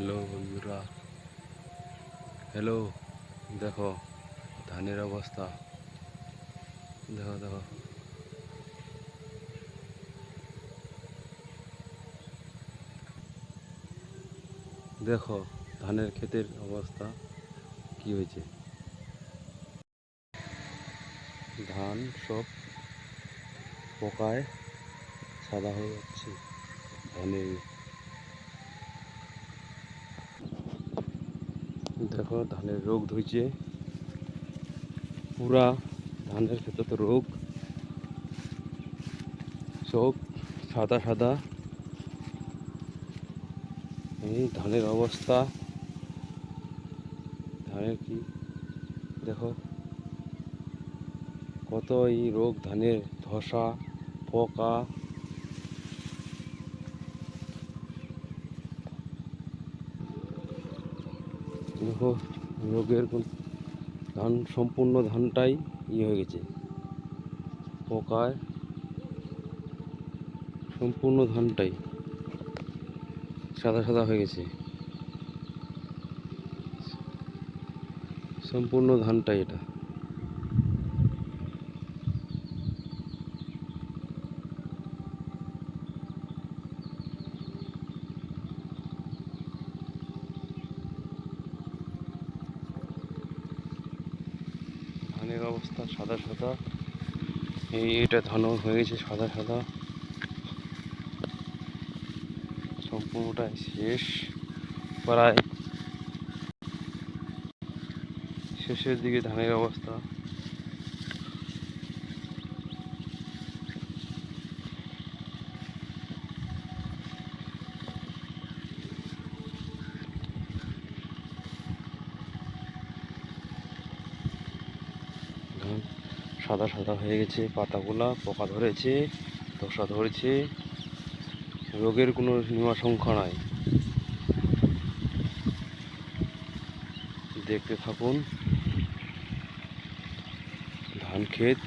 Hello বন্ধুরা। Hello, দেখো, ধানের অবস্থা। দেখো দেখো। দেখো, ধানের ক্ষেতের অবস্থা কি হয়েছে? ধান সব পোকায় সাদা হয়ে যাচ্ছে। ধানের দেখো, ধানের রোগ ধুইছে। পুরা ধানের ক্ষেত্রে তো রোগ। সব সাদা সাদা। এই ধানের অবস্থা। ধানের কি? দেখো কত এই রোগ, ধানের ধসা, পোকা। দেখো রোগের ধান, সম্পূর্ণ ধানটাই ইয়ে হয়ে গেছে। পোকায় সম্পূর্ণ ধানটাই সাদা সাদা হয়ে গেছে। সম্পূর্ণ ধানটাই এটা। ধানের অবস্থা সাদা সাদা। এই এটা ধানও হয়ে গেছে সাদা সাদা। সম্পূর্ণটাই শেষ। প্রায় শেষের দিকে ধানের অবস্থা ধান সাদা সাদা হয়ে গেছে, পাতাগুলা পোকা ধরেছে ধসা ধরেছে। রোগের কোনো সীমা সংখ্যা নাই। দেখতে থাকুন। ধান ক্ষেত।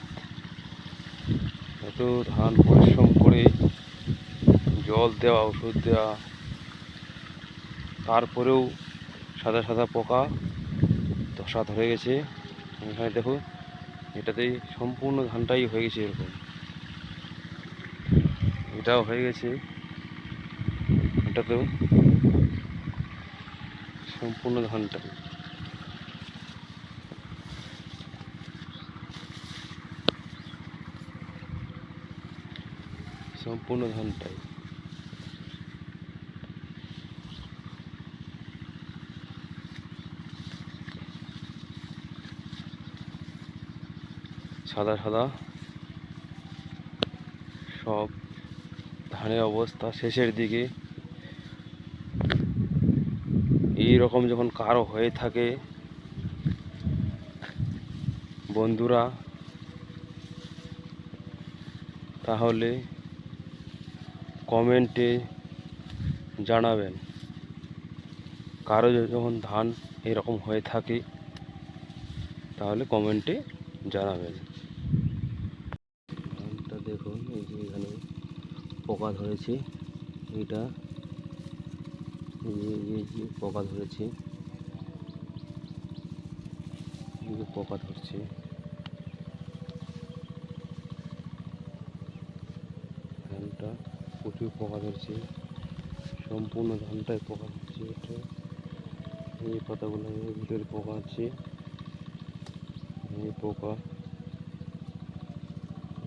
এত ধান পরিশ্রম করে জল দেওয়া, ওষুধ দেওয়া, তারপরেও সাদা সাদা পোকা ধসা ধরে গেছে। এখানে দেখো এটাতেই সম্পূর্ণ ধানটাই হয়ে গেছে এরকম। এটাও হয়ে গেছে। এটাতেও সম্পূর্ণ ধানটাই সম্পূর্ণ ধানটাই সাদা সাদা। সব ধানের অবস্থা শেষের দিকে। এই রকম যখন কারও হয়ে থাকে, বন্ধুরা, তাহলে কমেন্টে জানাবেন, কারও যখন ধান এরকম হয়ে থাকে, তাহলে কমেন্টে জানাবেন। ধানটা দেখুন, এই যে এখানে পোকা ধরেছে। এটা এই যে পোকা ধরেছে। পোকা ধরছে। ধানটা প্রচুর পোকা ধরছে। সম্পূর্ণ ধানটায় পোকা ধরছে। এটা এই পাতাগুলো ভিতরে পোকা আছে। এই পোকা।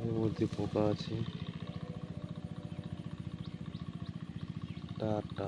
এর মধ্যে পোকা আছে। টাটা।